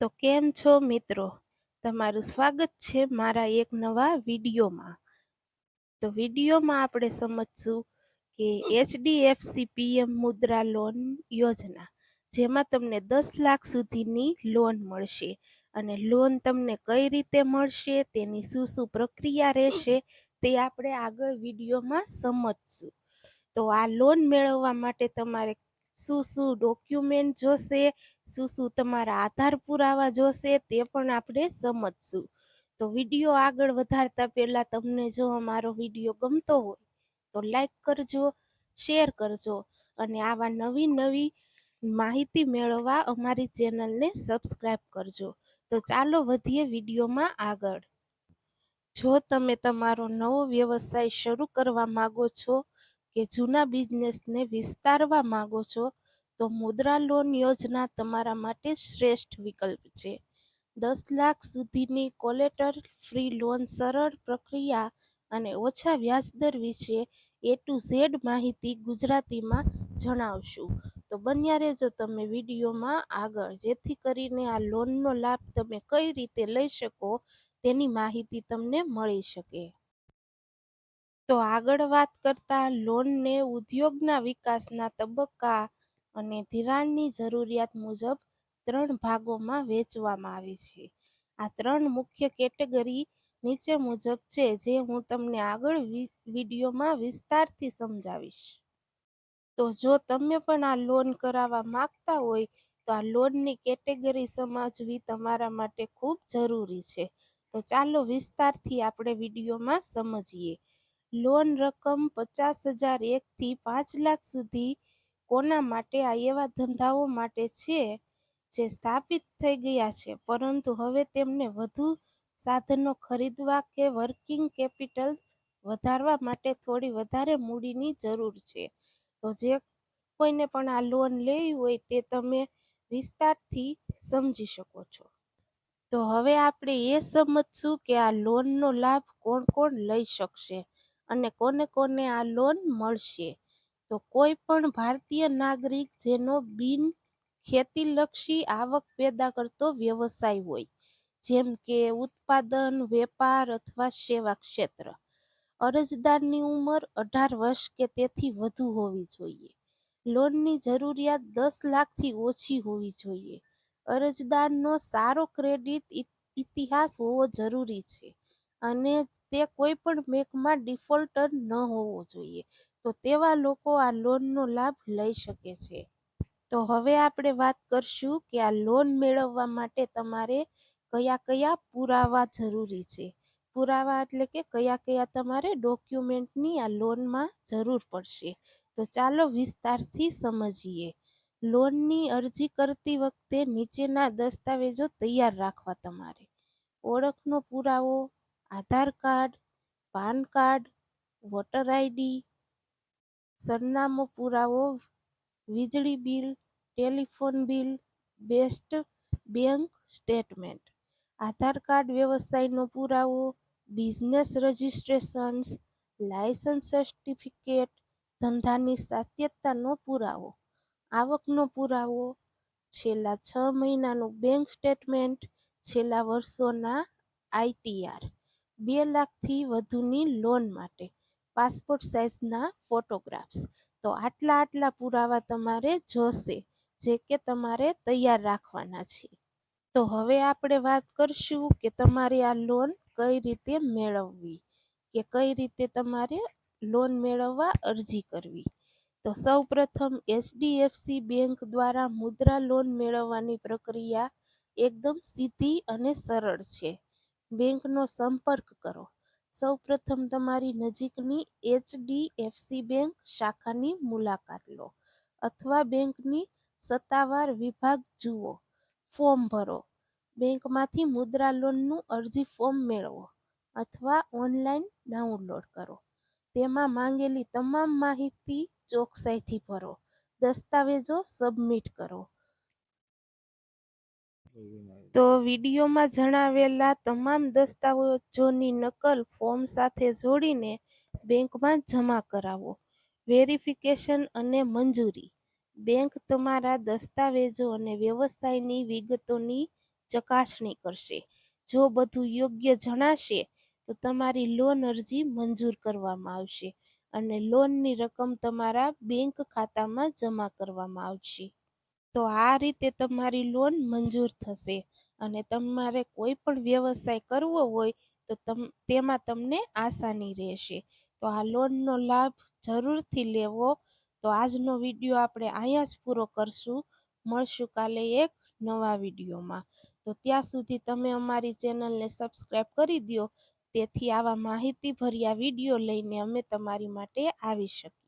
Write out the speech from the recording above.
તો કેમ છો મિત્રો? તમારું સ્વાગત છે મારા એક નવા વિડીયોમાં. તો વિડીયોમાં આપણે સમજશું કે એચડીએફસી પીએમ મુદ્રા લોન યોજના, જેમાં તમને દસ લાખ સુધીની લોન મળશે અને લોન તમને કઈ રીતે મળશે, તેની શું શું પ્રક્રિયા રહેશે, તે આપણે આગળ વિડીયોમાં સમજશું. તો આ લોન મેળવવા માટે તમારે શું શું ડોક્યુમેન્ટ જોશે, શું શું તમારા આધાર પુરાવા જોશે તે પણ આપણે સમજશું. તો વીડિયો આગળ વધારતા પહેલાં તમને જો અમારો વીડિયો ગમતો હોય, તો લાઈક કરજો શેર કરજો અને આવા નવી નવી માહિતી મેળવવા અમારી ચેનલને સબસ્ક્રાઈબ કરજો. તો ચાલો વધીએ વિડીયોમાં આગળ. જો તમે તમારો નવો વ્યવસાય શરૂ કરવા માગો છો કે જૂના બિઝનેસને વિસ્તારવા માગો છો, તો મુદ્રા લોન યોજના તમારા માટે શ્રેષ્ઠ વિકલ્પ છે. દસ લાખ સુધીની કોલેટર ફ્રી લોન સરળ પ્રક્રિયા અને ઓછા વ્યાજદર વિશે એ ટુ ઝેડ માહિતી ગુજરાતીમાં જણાવશું. તો બન્યા રહેજો તમે વિડીયોમાં આગળ. જેથી કરીને આ લોનનો લાભ તમે કઈ રીતે લઈ શકો તેની માહિતી તમને મળી શકે. તો આગળ વાત કરતા લોનને ઉદ્યોગના વિકાસના તબક્કા અને ધિરાણની જરૂરિયાત મુજબ ત્રણ ભાગોમાં વહેંચવામાં આવી છે. આ ત્રણ મુખ્ય કેટેગરી નીચે મુજબ છે, જે હું તમને આગળ વિડીયોમાં વિસ્તારથી સમજાવીશ. તો જો તમે પણ આ લોન કરાવવા માંગતા હોય, તો આ લોનની કેટેગરી સમજવી તમારા માટે ખૂબ જરૂરી છે. તો ચાલો વિસ્તારથી આપણે વિડીયોમાં સમજીએ. લોન રકમ પચાસ હજાર એકથી પાંચ લાખ સુધી કોના માટે? આ એવા ધંધાઓ માટે છે જે સ્થાપિત થઈ ગયા છે. પરંતુ હવે તેમને વધુ સાધનો ખરીદવા કે વર્કિંગ કેપિટલ વધારવા માટે થોડી વધારે મૂડીની જરૂર છે. તો જે કોઈને પણ આ લોન લેવી હોય તે તમે વિસ્તારથી સમજી શકો છો. તો હવે આપણે એ સમજશું કે આ લોનનો લાભ કોણ કોણ લઈ શકશે. અને કોને કોને આ લોન મળશે? તો કોઈ પણ ભારતીય નાગરિક જેનો બિન ખેતીલક્ષી આવક પેદા કરતો વ્યવસાય હોય, જેમ કે ઉત્પાદન, વેપાર અથવા સેવા ક્ષેત્ર, અરજદારની ઉંમર અઢાર વર્ષ કે તેથી વધુ હોવી જોઈએ. લોનની જરૂરિયાત દસ લાખથી ઓછી હોવી જોઈએ. અરજદારનો સારો ક્રેડિટ ઇતિહાસ હોવો જરૂરી છે અને તે કોઈ પણ બેંકમાં ડિફોલ્ટર ન હોવો જોઈએ. તો તેવા લોકો આ લોનનો લાભ લઈ શકે છે. તો હવે આપણે વાત કરશું કે આ લોન મેળવવા માટે તમારે કયા કયા પુરાવા જરૂરી છે. પુરાવા એટલે કે કયા કયા તમારે ડોક્યુમેન્ટની આ લોનમાં જરૂર પડશે. તો ચાલો વિસ્તારથી સમજીએ. લોનની અરજી કરતી વખતે નીચેના દસ્તાવેજો તૈયાર રાખવા તમારે. ઓળખનો પુરાવો Aadhaar card, PAN card, voter ID, સરનામો પુરાવો, વીજળી bill, telephone bill, best bank statement, Aadhaar card વ્યવસાયનો પુરાવો, બિઝનેસ રજિસ્ટ્રેશન્સ, લાયસન્સ સર્ટિફિકેટ, ધંધાની સાત્યતાનો પુરાવો, આવકનો પુરાવો, છેલ્લા છ મહિનાનું બેંક સ્ટેટમેન્ટ, છેલ્લા વર્ષોના આઈટીઆર. બે લાખથી વધુની લોન માટે પાસપોર્ટ સાઇઝના ફોટોગ્રાફ્સ તો આટલા આટલા પુરાવા તમારે જોશે, જે કે તમારે તૈયાર રાખવાના છે તો હવે આપણે વાત કરશું કે તમારે આ લોન કઈ રીતે મેળવવી, કે કઈ રીતે તમારે લોન મેળવવા અરજી કરવી. તો સૌ પ્રથમ એચડીએફસી બેંક દ્વારા મુદ્રા લોન મેળવવાની પ્રક્રિયા એકદમ સીધી અને સરળ છે. બેંકનો સંપર્ક કરો. સૌ પ્રથમ તમારી નજીકની એચડીએફસી બેંક શાખાની મુલાકાત લો અથવા બેંકની સત્તાવાર વિભાગ જુઓ. ફોર્મ ભરો. બેંકમાંથી મુદ્રા લોનનું અરજી ફોર્મ મેળવો અથવા ઓનલાઈન ડાઉનલોડ કરો. તેમાં માંગેલી તમામ માહિતી ચોકસાઈથી ભરો. દસ્તાવેજો સબમિટ કરો. તો વિડીયોમાં જણાવેલા તમામ દસ્તાવેજોની નકલ ફોર્મ સાથે જોડીને બેંકમાં જમા કરાવો. વેરિફિકેશન અને મંજૂરી. બેંક તમારા દસ્તાવેજો અને વ્યવસાયની વિગતોની ચકાસણી કરશે. જો બધું યોગ્ય જણાશે, તો તમારી લોન અરજી મંજૂર કરવામાં આવશે અને લોનની રકમ તમારા બેંક ખાતામાં જમા કરવામાં આવશે. તો આ રીતે તમારી લોન મંજૂર થશે. અને તમારે કોઈ પણ વ્યવસાય કરવો હોય, તો તમ, તેમાં તમને આસાની રહેશે. તો આ લોનનો લાભ જરૂરથી લેવો. તો આજનો વીડિયો આપણે અહીંયા જ પૂરો કરશું. મળશું કાલે એક નવા વિડીયોમાં. તો ત્યાં સુધી તમે અમારી ચેનલને સબસ્ક્રાઈબ કરી દો તેથી આવા માહિતીભર્યા વીડિયો લઈને અમે તમારી માટે આવી શકીએ.